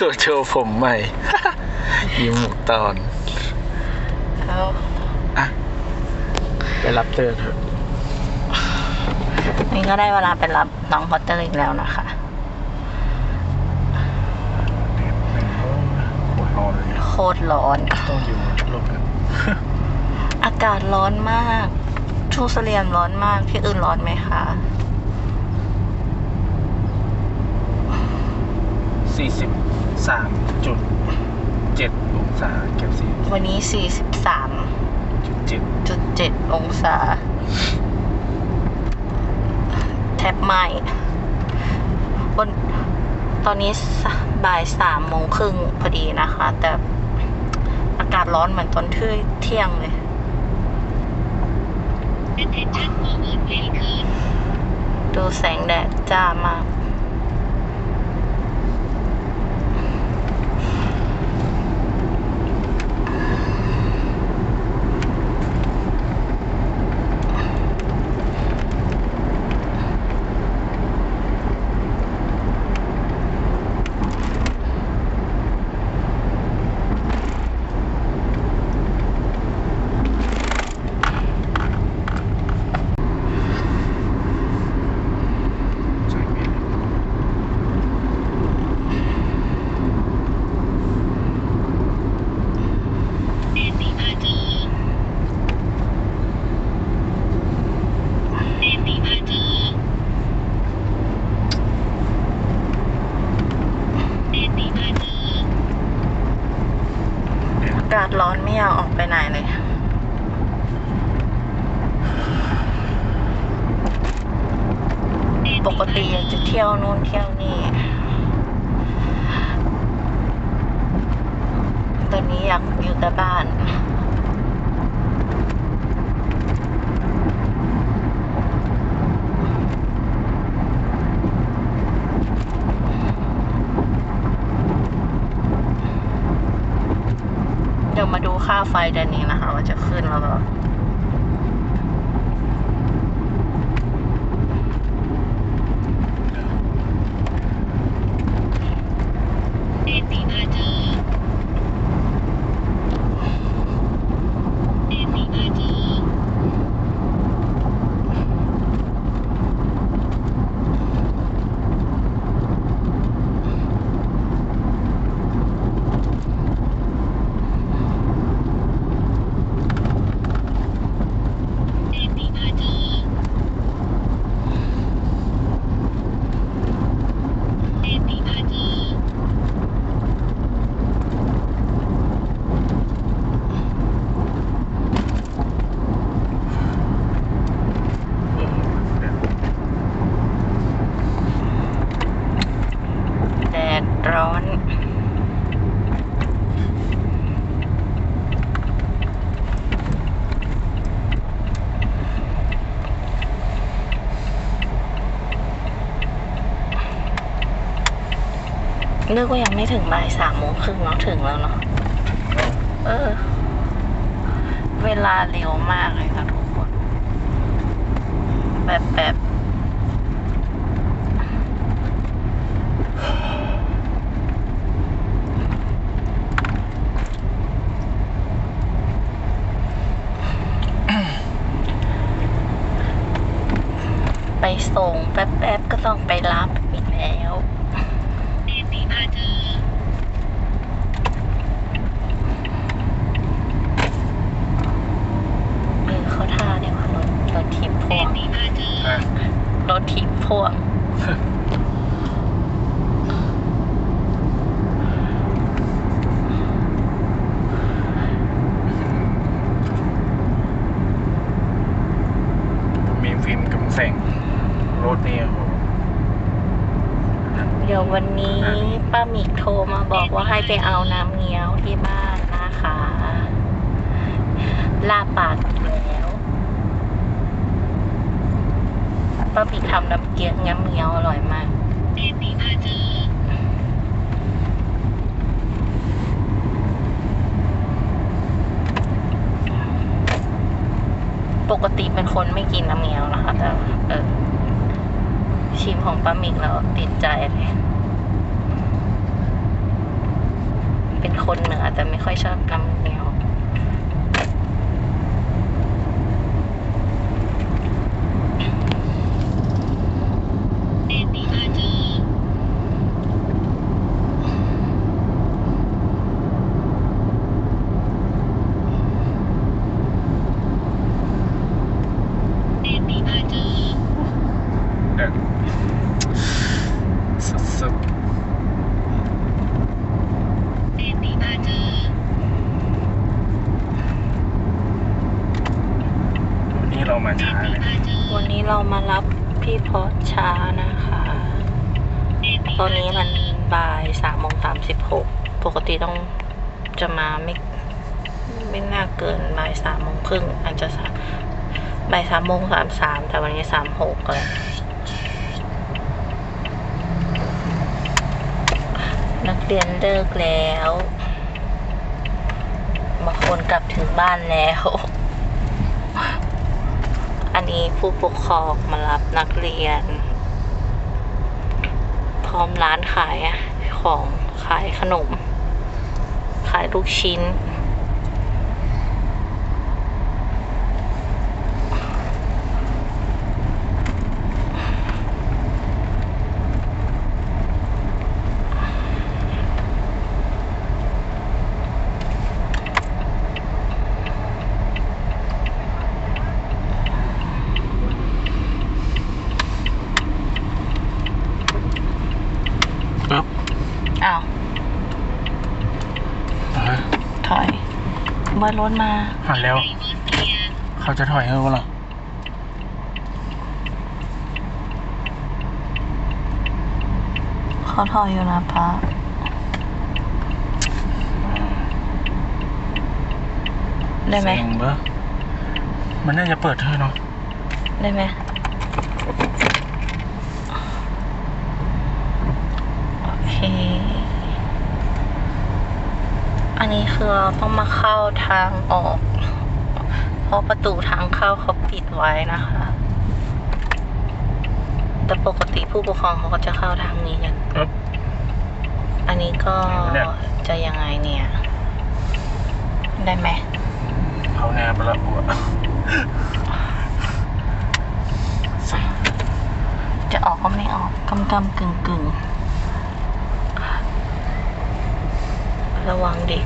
โชว์ผมใหม่ ยิ้มหมูตอน เอาอะ ไปรับเตอร์เถอะ นี่ก็ได้เวลาไปรับน้องพอตเตอร์อีกแล้วนะคะหัวร้อนเลยโคตรร้อน ต้องอยู่ชุดลมกันอากาศร้อนมาก ชูเสลียมร้อนมาก ที่อื่นร้อนไหมคะสี่สิบ สามจุดเจ็ดองศาเก็บสี่วันนี้43จุดเจ็ดจุดเจ็ดองศา แทบไหม้บนตอนนี้สบ่ายสามโมงครึ่งพอดีนะคะ แต่อากาศร้อนเหมือนตอนเที่ยเที่ยงเลย Attention forward vehicle. ดูแสงแดดจ้ามาก ใช่ไหม And departure. And departure. And departure. อากาศร้อนไม่อยากออกไปไหนเลยปกติอยากจะเที่ยวนู่นเที่ยวนี่ ตอนนี้อยากอยู่แต่บ้าน มาดูค่าไฟเดือนนี้นะคะว่าจะขึ้นแล้วเปล่า And departure. And departure. เอ็นดีอาร์เจอเอ็นดีอาร์เจอ แดดร้อน นึกว่ายังไม่ถึงบ่ายสามโมงครึ่งเนาะถึงแล้วเนาะเออ เวลาเร็วมากเลยค่ะทุกคน แบบแบบไปส่งแป๊บๆก็ต้องไปรับอีกแล้ว เอ็นดีอาร์เจอ เออเขาท่าเดี๋ยวรถรถทิพพ่ เอ็ วน ง ดีอาร์เจอ อะ รถทิพพ่วง มีฟิล์มกำแสงรถนี่โอ้โห เดี๋ยววันนี้ป้าหมิกโทรมาบอกว่าให้ไปเอาน้ำเงี้ยวที่บ้านนะคะ ลาปากอีกแล้วป้าหมิก ทำน้ำเกี๊ยวน้ำเงี้ยวอร่อยมากเอ็นดีอาเจอปกติเป็นคนไม่กินน้ำเงี้ยวนะคะ แต่เออชิมของป้าหมิกแล้วติดใจเลย เป็นคนเหนือแต่ไม่ค่อยชอบน้ำเหนียว เดติพาเจอเดติพาเจอ เดินสุดสุด เดติพาเจอ วันนี้เรามา เด ช้า ติ เลย พาเจอ วันนี้ เรามารับพี่พอช้านะคะ ตอนนี้มันบ่ายสามโมงสามสิบหกปกติต้องจะมาไม่ไม่น่าเกินบ่ายสามโมงครึ่งอาจจะบ่ายสามโมงสามสามแต่วันนี้สามหกเลยนักเรียนเลิกแล้วบางคนกลับถึงบ้านแล้ว นี้ผู้ปกครองมารับนักเรียน พร้อมร้านขายอะของขายขนม ขายลูกชิ้น ปึ๊บ อ้าว เฮ้ย ถอย เมื่อรถมา หันแล้วไดเวอร์เกียร์เขาจะถอยให้เราเหรอเขาถอยอยู่นะป้าได้ไหมเซ็งเบอร์มันน่าจะเปิดเธอเนาะได้ไหมโอเค อันนี้ คือเราต้องมาเข้าทางออก เพราะประตูทางเข้าเขาปิดไว้นะคะ แต่ปกติผู้ปกครองเขาก็จะเข้าทางนี้กันปึ๊บอันนี้ก็เนี่ยจะยังไงเนี่ย ได้ไหมเขาแนบไปแล้วกูอะจะออกก็ไม่ออกกำกำกึ่งกึ่งระวังเด็ก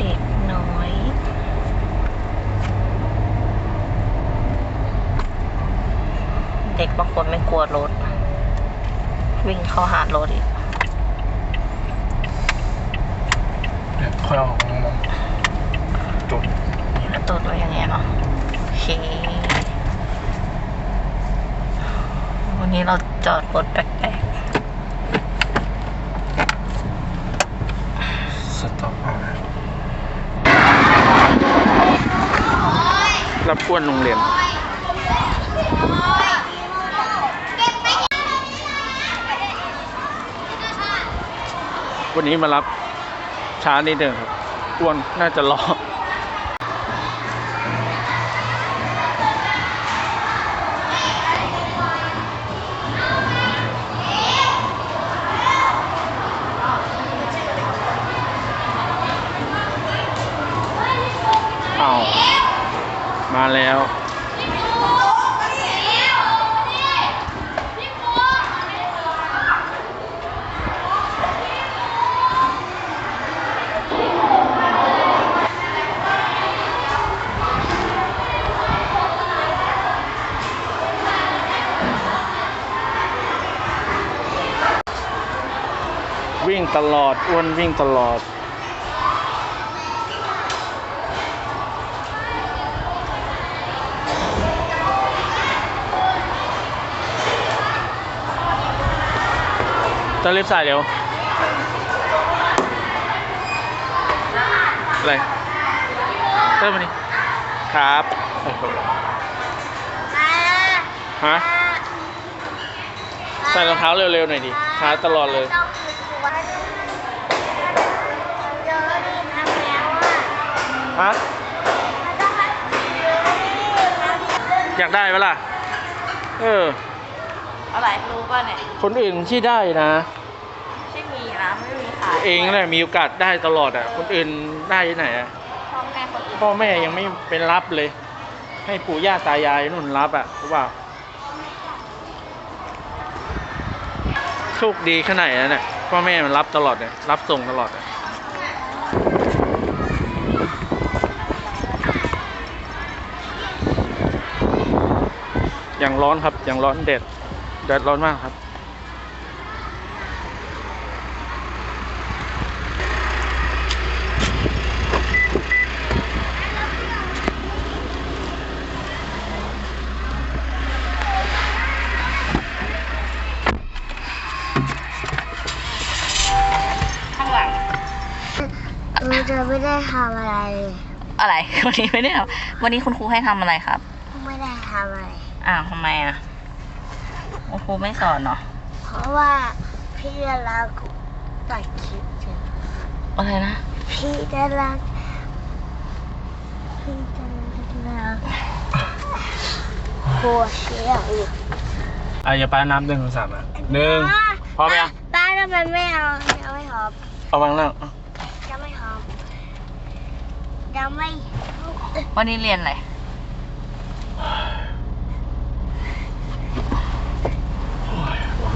เด็กน้อย เด็กบางคนไม่กลัวรถ วิ่งเข้าหารถอีกเดี๋ยวค่อยเอาของมองจุดนี่แหละตูดไว้อย่างเงี้ยเนาะโอเค วันนี้เราจอดรถแปลกสต็อปเอานะ รับอ้วนโรงเรียนวันนี้มารับช้านิดหนึ่งครับอ้วนน่าจะรอ วิ่งตลอดอ้วนวิ่งตลอดต้องรีบใส่เดี๋ยว อะไรเริ่มมานี่ครับโอ้โหฮะใส่รองเท้าเร็วๆหน่อยดิช้าตลอดเลย ฮะอยากได้ไหมล่ะ เออ อะไรรู้ป่ะเนี่ย คนอื่นที่ได้นะใช่มีนะ ไม่มีขายเองแหละมีโอกาสได้ตลอดอะ คนอื่นได้ที่ไหนอะ พ่อแม่คนอื่นพ่อแม่ยังไม่เป็นรับเลย ให้ปู่ย่าตายายนุ่นรับอะรู้เปล่าโชคดีขนาดนั้นน่ะพ่อแม่มันรับตลอดเนี่ยรับส่งตลอดอะอย่ ร้อนครับอย่างร้อนเด็ดแดดร้อนมากครับ ข้างหลัง เราจะไม่ได้ทำอะไรเลยอะไร วันนี้ไม่ได้ทำวันนี้คุณครูให้ทำอะไรครับ ไม่ได้ทำอะไร อ้าวทำไมอะคุณครูไม่สอนเนาะเพราะว่าพี่จะรักตัดคลิปอยู่อะไรนะ พี่จะรักพี่จะรักโคเชียอยู่อะอย่าป้าน้ำหนึ่งสองสามอะหนึ่งพร้อมยังป้าทำไมไม่เอายังไม่หอมเอาวางนั่งยังไม่หอมยังไม่วันนี้เรียนอะไร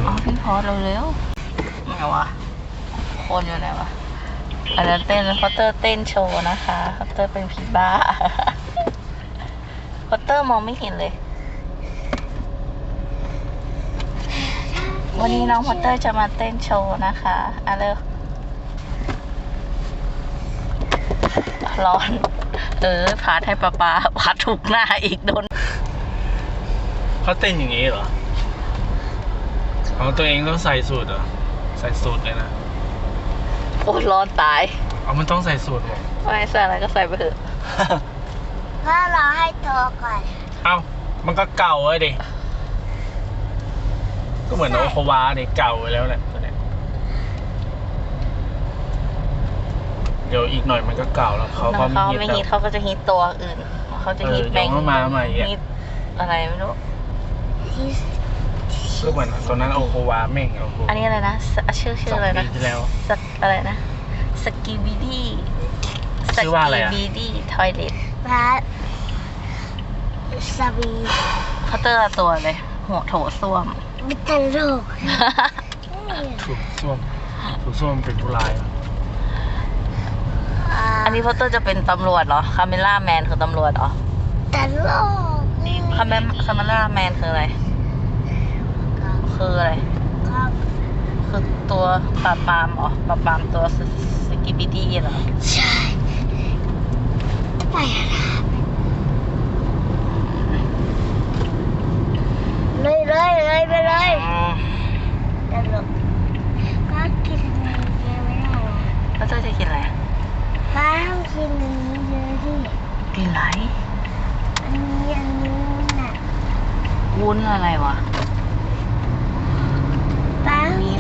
เอาพี่พอเร็วๆไงวะคนอยู่ไหนวะอันนั้นเต้นพอตเตอร์เต้นโชว์นะคะพอตเตอร์เป็นผีบ้าพอตเตอร์มองไม่เห็นเลย วันนี้น้องพอตเตอร์จะมาเต้นโชว์นะคะอะเร็วร้อน เออพาดให้ปาปาพาดถูกหน้าอีกโดนเขาเต้นอย่างนี้เหรอ ของตัวเองต้องใส่สูตรเหรอ ใส่สูตรเลยนะ โอ้ร้อนตาย เอามันต้องใส่สูตรหมดไม่ใส่อะไรก็ใส่ไปเถอะ พ่อรอให้โตก่อน เอ้า มันก็เก่าเลยดิ ก็เหมือนโอโควาเนี่ยเก่าไปแล้วแหละตัวเนี้ยเดี๋ยวอีกหน่อยมันก็เก่าแล้วเขาก็น้องไม่เขาฮิตไม่แล้ฮิตวเขาก็จะฮิตตัวอื่น เขาจะฮิตเออแบงค์เดี๋ยวมาใหม่อีกอะฮิตอะไรไม่รู้ ที่ ก็เหมือนตอนนั้นโอโควาเม่งโอโคอันนี้อะไรนะสชื่อชื่สอองอะไรปีนะที่แล้ว สกอะไรนะสกีบีดี้สชื่อว่าอะไรกีอะ บีดี้ทอยเล็ตร้านสบีเขาเตอร์ละตัวเลย หัวโถส้วม มิตรโลกถูกส้วมถูกส้วมเป็นผู้ร้ายอะอันนี้พอตเตอร์จะเป็นตำรวจเหรอคาเมล่าแมนคือตำรวจเหรอ ตลกคาเมคาเมล่าแมนคืออะไร คืออะไร ครับ คือตัวปราบปรามเหรอปราบปรามตัวสสกิบิดี้เหรอ ใช่ไปเลยเลยเลยไปเลยอืมตลกป้ากินอันนี้เยอะไม่ได้หรอแล้วเจ้าจะกินอะไร ป้าต้องกินอันนี้เยอะที่กินไร อันนี้อันนี้น่ะ วุ้นอะไรวะป้าวันนี้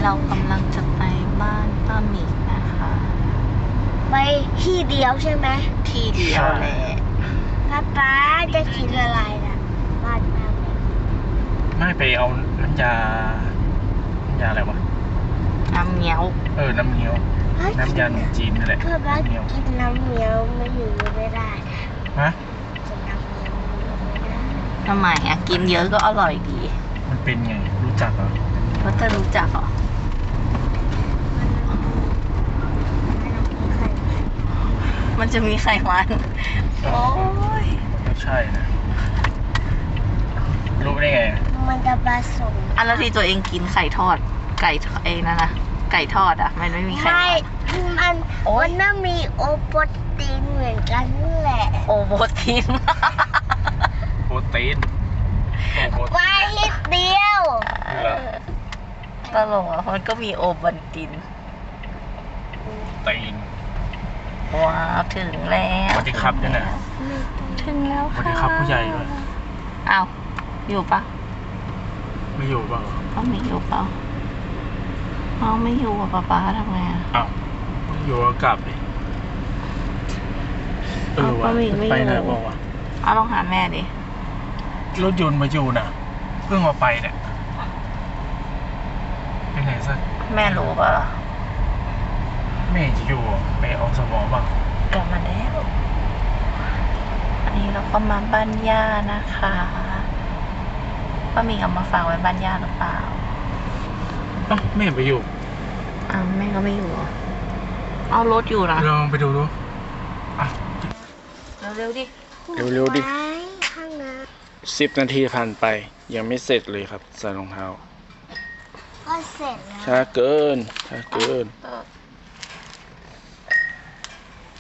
เรากำลังจะไปบ้านป้าหมิกนะคะ ไปที่เดียวใช่ไหมที่เดียวแหละป้าป้าจะกินอะไรน่ะบ้านป้าไหมไม่ไปเอาน้ำยาน้ำยาอะไรวะ น้ำเงี้ยวเออ น้ำเงี้ยว น้ำยาขนมจีนนั่นแหละก็ป้าน้ำเงี้ยวกินน้ำเหนียวไม่อยู่ไม่ได้ฮะ กินน้ำเหนียวอยู่ไม่ได้ทำไมอะ กินเยอะก็อร่อยดี มันเป็นไง รู้จักเหรอเพราะเธอรู้จักเหรอ มันจะมีไขมันโอ้ย ไม่ใช่นะ รู้ได้ไง มันจะผสมอันแล้วที่ตัวเองกินไข่ทอด ไก่ทอดเองนะนะไก่ทอดอะ มันไม่มีไข่ไม่มันมันโอ๊ยมันน่ามีโอโปรตีนเหมือนกันนั่นแหละโอโบทิน โปรตีนโอ้โหว่านิดเดียวเหรอตลกอะมันก็มีโอบันติน ตีน ว้าวถึงแล้วสวัสดีครับเนี่ยนะถึงแล้วสวัค่ะสดีครับผู้ใหญ่ด้วยอ้าวอยู่ปะไม่อยู่เปล่าป้าหมีอยู่เปล่าน้องไม่อยู่อะป๊าป๊าทำไงอะอ้าวไม่อยู่ก็กลับดิเออเอาวะป้าหมีไม่อยู่ไปไหนบอกว่าวะเอาลองหาแม่ดิรถยนต์มาอยู่น่ะ เพิ่งมาไปเนี่ยไปไหนสักแม่รู้ป่ะล่ะ ไม่เห็นจะอยู่ไปออกสมองบ้างกลับมาแล้ว อันนี้เราก็มาบ้านย่านะคะป้ามีเอามาฝากไว้บ้านย่าหรือเปล่าเอ้าไม่เห็นไปอยู่อ้าวแม่ก็ไม่อยู่เหรอเอารถอยู่นะลองไปดูดูอะเร็วๆดิ เร็วๆดิไม้ข้างน้สิบนาทีผ่านไป ยังไม่เสร็จเลยครับใส่รองเท้าำก็เสร็จแล้ว ช้าเกิน ช้าเกิน เออ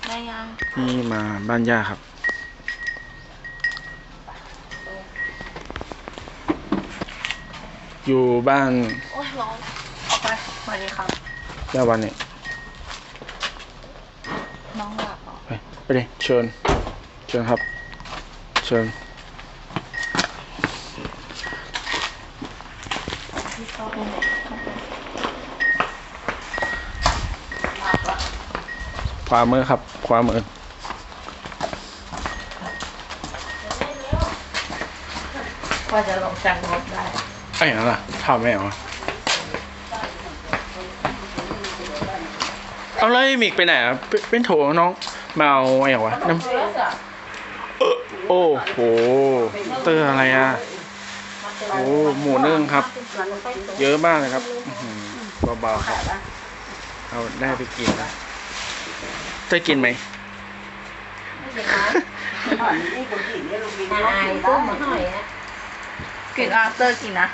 ได้ยังนี่มาบ้านย่าครับ อยู่บ้านโอ้ยร้อนออกไปสวัสดีครับ ย่าวันเนี่ยน้องหลับเหรอไปไปดิเชิญ เชิญครับ เชิญ พี่ชอบไปไหน ข วามือครับ ขวามือกว่าจะลงจากรถได้ไอ้นั่นล่ะถามแม่เหรอเอาเลยมิกไปไหนอะเป็นเป็นโถน้องมาเอาไอ้เหรอวะน้ำเออโอ้โห เตอร์อะไรอะ โอ้หมูนึ่งครับ เยอะมากเลยครับอื้อหือเบาๆครับ เอาได้ไปกินนะ จะกินไหมอายต้มมาหน่อยนะกินอาเตอร์กินนะ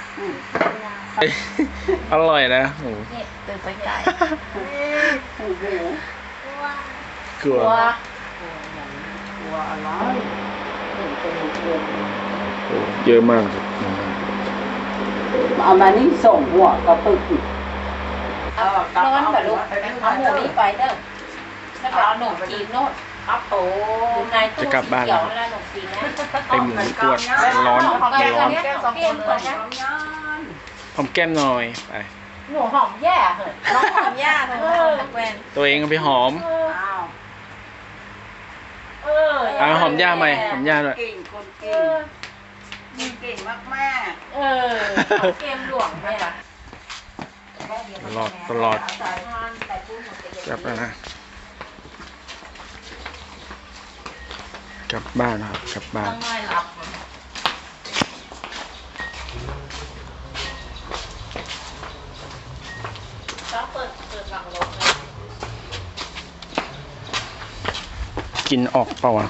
เอ้ยอร่อยนะโอ้โหเนี่ยเดินไปไกลกลัวว้าโอ้เยอะมากครับเอามานี่ส่งหัวกระปุกร้อนแบบลูกเอาหมูนี่ไปเด้อ แล้วก็เอาหนมจีนโน่นครับโอ้นายตู้จะกลับบ้านเขีแล้ยววแล้วหนมจีนนะไอหมูนี่ปวดร้อนมันร้อนแก้มสองคนเลยนะหอมแก้มหน่อยไปหนูหอมแย่เหรอน้องหอมแย่เธอหอมแวนตัวเองก็ไปหอม อ้าวเออเอาหอมย่าไหมหอมย่าด้วย เก่งคนเก่งมึงเก่งมากมากเออเกมหลวงไหมล่ะตลอดตลอดกลับแล้วนะ กลับบ้านนะครับกลับบ้าต้น องไม่รับต้องเปิดเปิดหลังรถเลยกินออกเปล่าวะ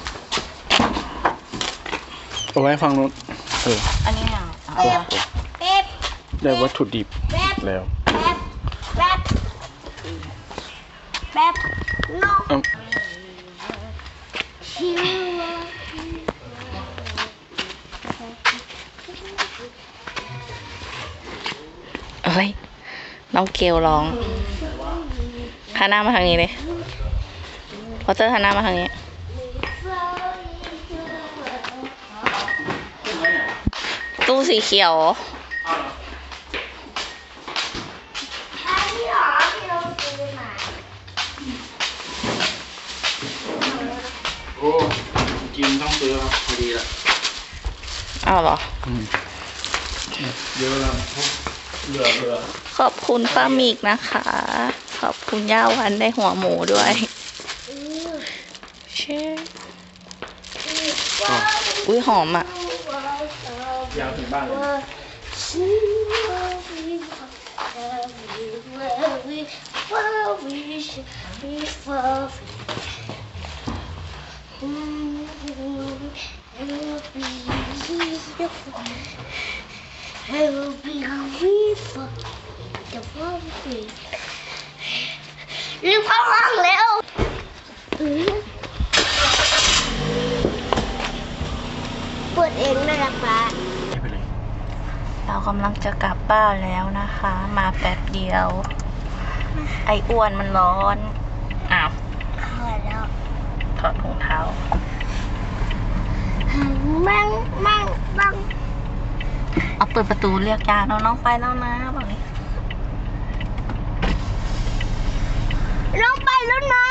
เอาไว้ฟังนู้นเอออันนี้อะโอ้โหเป๊บได้วัตถุดิบแป๊บแล้วแป๊บแป๊บแป๊บนกเอ้า ชิว เอ้ย น้องเกลร้องหันหน้ามาทางนี้เลยพอเตอร์หันหน้ามาทางนี้ ตู้สีเขียวอันนี้เหรอที่เราซื้อมาโอ้กินต้องซื้อครับพอดีละอ้าวเหรออืมเยอะแล้วเหลือเหลือ ขอบคุณป้ามิกนะคะ ขอบคุณย่าวันได้หัวหมูด้วยเช่ก็อุ้ยหอมอะยาวถึงบ้านเลยชิว I will be a weaver. The one thing. รีบเข้าห้องเร็วเปิดเองนะครับป้าไม่ไปเลยเรากำลังจะกลับบ้านแล้วนะคะ มาแป๊บเดียว ไอ้อ้วนมันร้อนอ้าวเข้าแล้วถอดรองเท้า มั่งมั่งมั่ง เอาเปิดประตูเรียกยาน้องๆไปแล้วนะบอกนี้ลงไปแล้วนะ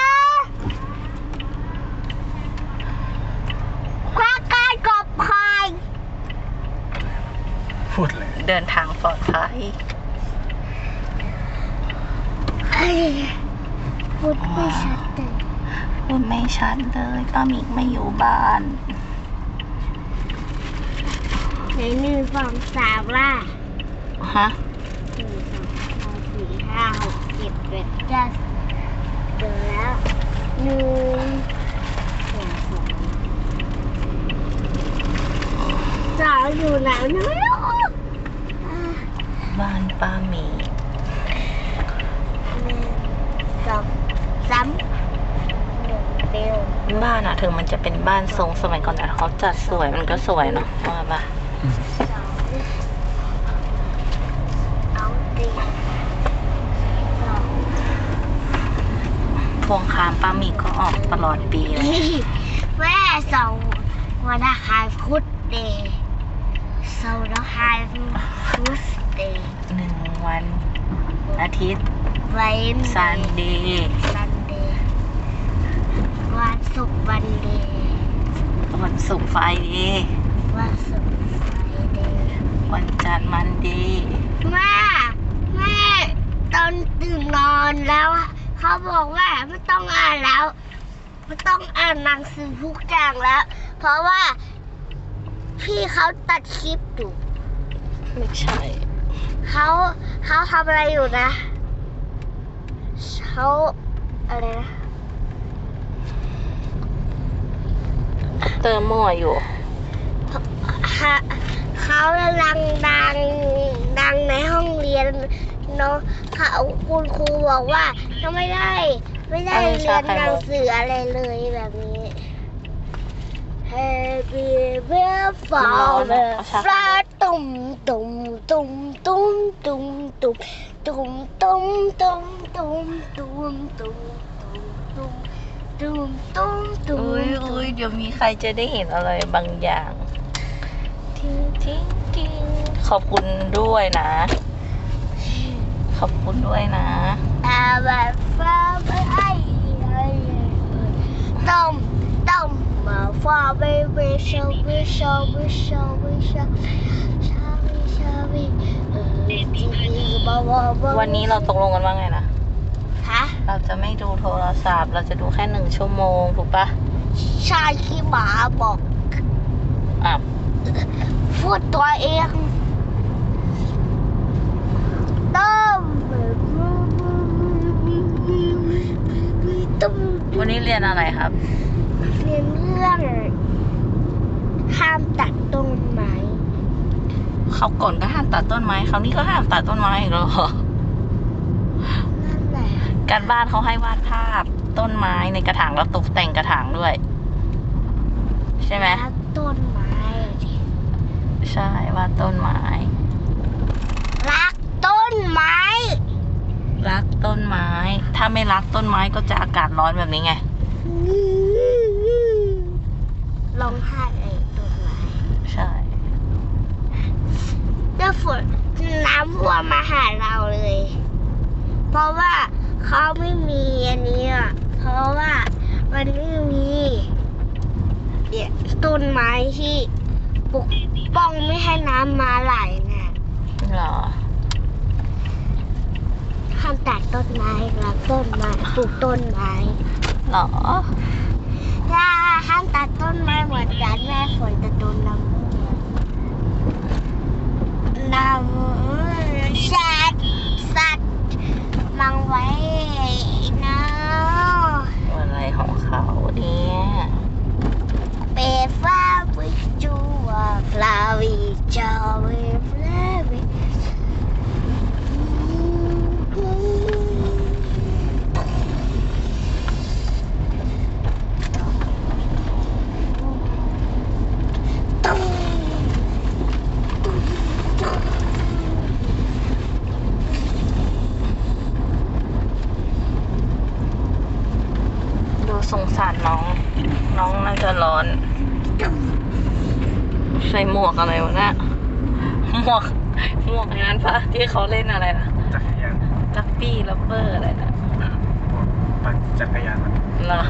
ควากายกบคายพูดเลยเดินทางปลอดภัยพูดไม่ชัดเลยพูดไม่ชัดเลยป้ามิกไม่อยู่บ้าน หนึ่งสองสามล่ะฮะหนึ่งสองสามสี่ห้าหกเจ็ดแปดเก้าเจอแล้วหนึ่งสองสองสาวอยู่ไหนไม่รู้อะบ้านป้าหมีหนึ่งสองสามหนึ่งเดียวบ้านอะถึงมันจะเป็นบ้านทรงสมัยก่อนแต่เขาจัดสวยมันก็สวยเนาะว่าปะ สองเอาตีสอง พวงคามป้าหมีก็ออกตลอดปีเลยแม่สองวันอาคารพุธเดย์สองวันอาคารพุธเดย์หนึ่งวันอาทิตย์วันซันเดย์ซันเดย์วันศุกร์วันเดย์วันศุกร์ไฟเดย์วันศุกร์ไฟเดย์วันจันทร์มันเดย์แม่แม่ตอนตื่นนอนแล้ว เขาบอกว่าไม่ต้องอ่านแล้วไม่ต้องอ่านหนังสือทุกอย่างแล้ว เพราะว่าพี่เขาตัดคลิปอยู่ไม่ใช่เขาเขาทำอะไรอยู่นะเขาอะไรนะ เติมมั่วอยู่ฮะเขากำลังดังดังในห้องเรียนเนาะเขาคุณครูบอกว่า ยังไม่ได้ ไม่ได้เออใช่เรียนใครบอกหนังสืออะไรเลยแบบนี้ Happy birthday ฟลาตุ่มตุ่มตุ่มตุ่มตุ่มตุ่มตุ่มตุ่มตุ่มตุ่มตุ่มตุ่มตุ่มตุ่มตุ่มตุ่มอุ้ยอุ้ยเดี๋ยวมีใครจะได้เห็นอะไรบางอย่าง ทิ้งทิ้งทิ้งขอบคุณด้วยนะ ขอบคุณด้วยนะอาแบบฟ้าไปไอ้ต้มต้มมาฟ้าไปไปชอบไปชอบไปชอบไปชอบชอบไปชอบไปเออจริงๆบ้าบ้าบ้าวันนี้เราตกลงกันว่าไงนะฮะเราจะไม่ดูโทรศัพท์ เราจะดูแค่หนึ่งชั่วโมงถูกปะชายขี้หมาบอกอะพูดตัวเองต้ ต้มวันนี้เรียนอะไรครับ เรียนเรื่องห้ามตัดต้นไม้เขาก่อนก็ห้ามตัดต้นไม้คราวนี้ก็ห้ามตัดต้นไม้อีกแล้วเหรอนั่นแหละการบ้านเขาให้วาดภาพต้นไม้ในกระถางแล้วตกแต่งกระถางด้วย ใช่ไหมรักต้นไม้ดิใช่วาดต้นไม้รักต้นไม้ รักต้นไม้ ถ้าไม่รักต้นไม้ก็จะอากาศร้อนแบบนี้ไงร้องไห้ไอ้ต้นไม้ใช่เจ้าฝนน้ำท่วมมาหาเราเลย เพราะว่าเขาไม่มีอันนี้อะเพราะว่ามันไม่มีเนี่ยต้นไม้ที่ปกป้องไม่ให้น้ำมาไหลน่ะเหรอห้ามตัดต้นไม้รักต้นไม้ปลูกต้นไม้เหรอถ้าห้ามตัดต้นไม้เหมือนกันแม่ฝนจะโดนน้ำท่วมน้ำสัตว์สัตว์มังไว้นะอะไรของเขาเนี่ยเปฟ้าวิจูวาฟลาวิจาวิฟลาวิตุ้ม ดูสงสารน้อง น้องน่าจะร้อน ใส่หมวกอะไรวะเนี่ยหมวก หมวกงานปะที่เขาเล่นอะไรนะ จักรยาน กัปปี้ลับเบอร์อะไรนะ ปั่นจักรยานมัน เหรอ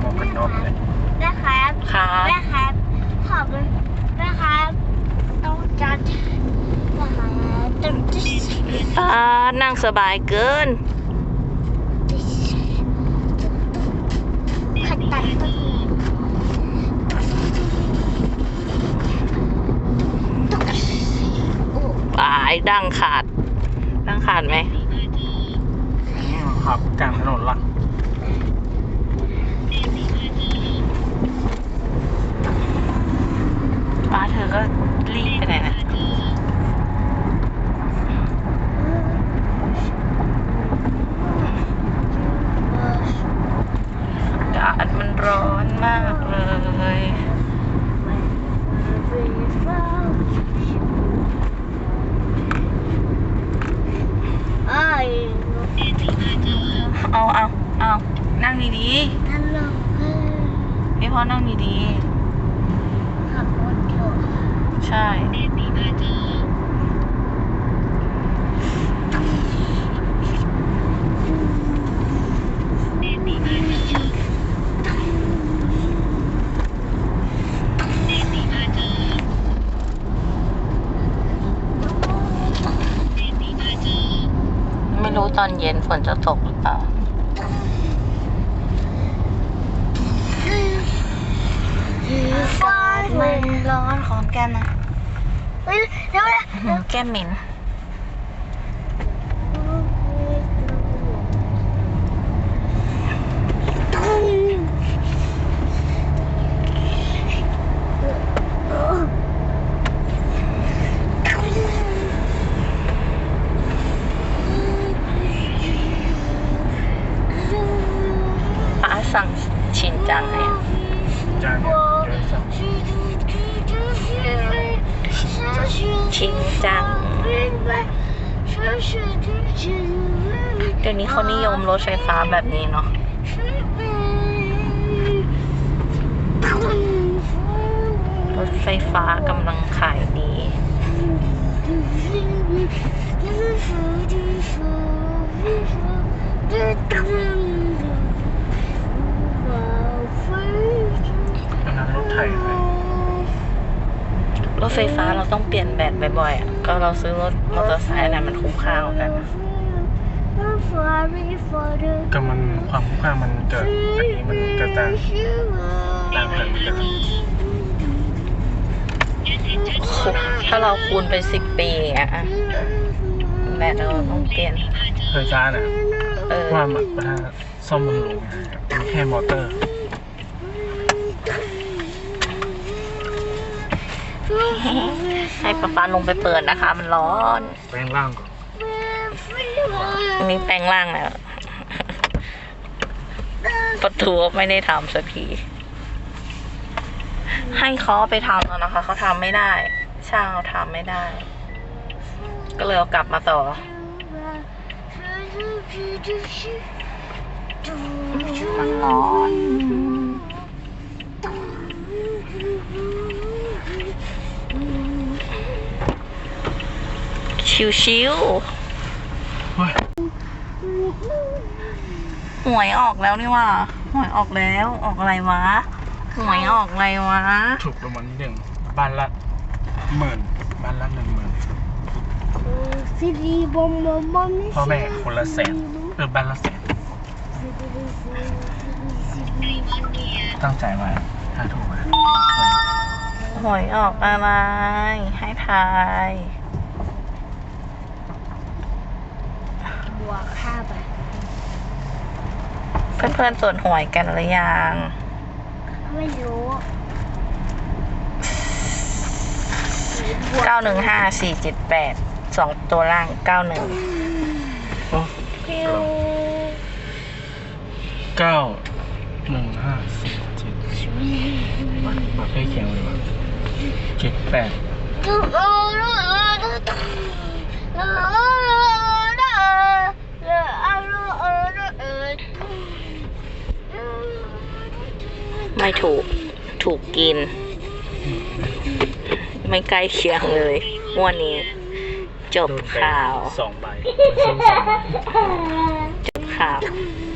หมวกกันน็อกเลย นะครับ ครับ แม่ครับ ขอบคุณแม่ครับ ต้องจัดนะคะต้องจัด ป้านั่งส บายเกินขัดตัดต้นโอ้ปลายดังขาด ดังขาดไหมขับกลางถนนละป้าเธอก็รีบไปไหนนะอากาศมัน ร้อนมากเลยไอ้ยเอาเอาเอานั่งดีนั่นลงเออๆพี่พ่อนั่งดีขับรถอยู่ๆใช่ ไม่รู้ ตอนเย็นฝนจะตกหรือเปล่าฟ้ามันร้อนของแก้มนะเฮ้ยเดี๋ยวนะ แก้มเหม็น ป้าสั่งชินจังให้อะ จานเนี่ยเดี๋ยวสั่ง ชินจัง เดี๋ยวนี้เขานิยมรถไฟฟ้าแบบนี้เนาะรถไฟฟ้ากำลังขายดีอันนั้นรถไถไหมรถไฟฟ้าเราต้องเปลี่ยนแบตบ่อยๆอะก็เราซื้อรถมอเตอร์ไซค์อะไรมันคุ้มค่ากว่ากันนะ ก็มันความคุ้มค่ามันเกิดอันนี้มันจะต่างต่างกันเหมือนกันถ้าเราคูณไปสิบปีอย่างเงี้ยอะแบตเราต้องเปลี่ยนไฟฟ้าน่ะเออว่ามันถ้าซ่อมบำรุงเป็นแค่มอเตอร์ให้ป๊าป๊าลงไปเปิดนะคะ มันร้อนแปลงร่างก่อน อันนี้แปลงร่างแล้ว ประตูไม่ได้ทำสักทีให้เขาไปทำแล้วนะคะเขาทำไม่ได้ ช่างเขาทำไม่ได้ ก็เลยเอากลับมาต่อมันร้อนชิวๆ หวยออกแล้วนี่ว่าหวยออกแล้วออกอะไรวะหวยออกอะไรวะ ถูกรางวัลที่หนึ่งบ้านละหมื่นบ้านละหนึ่งหมื่นสิริบอมบอมบอมพ่อแม่คนละแสนเออบ้านละแสนตั้งใจไว้ถ้าถูกนะหวยออกอะไรให้ทาย บวกห้าบาทเพื่อนๆตรวจหวยกันหรือยัง ไม่รู้เก้าหนึ่งห้าสี่เจ็ดแปดสองตัวล่างเก้าหนึ่งโอ้พิวเก้าหนึ่งห้าสี่เจ็ดมาใกล้เคียงเลยวะเจ็ดแปด ไม่ถูก ถูกกิน ไม่ใกล้เคียงเลยงวันนี้ จบโดนไปข่าวสองใบซื้อสองใบ จบข่าวเ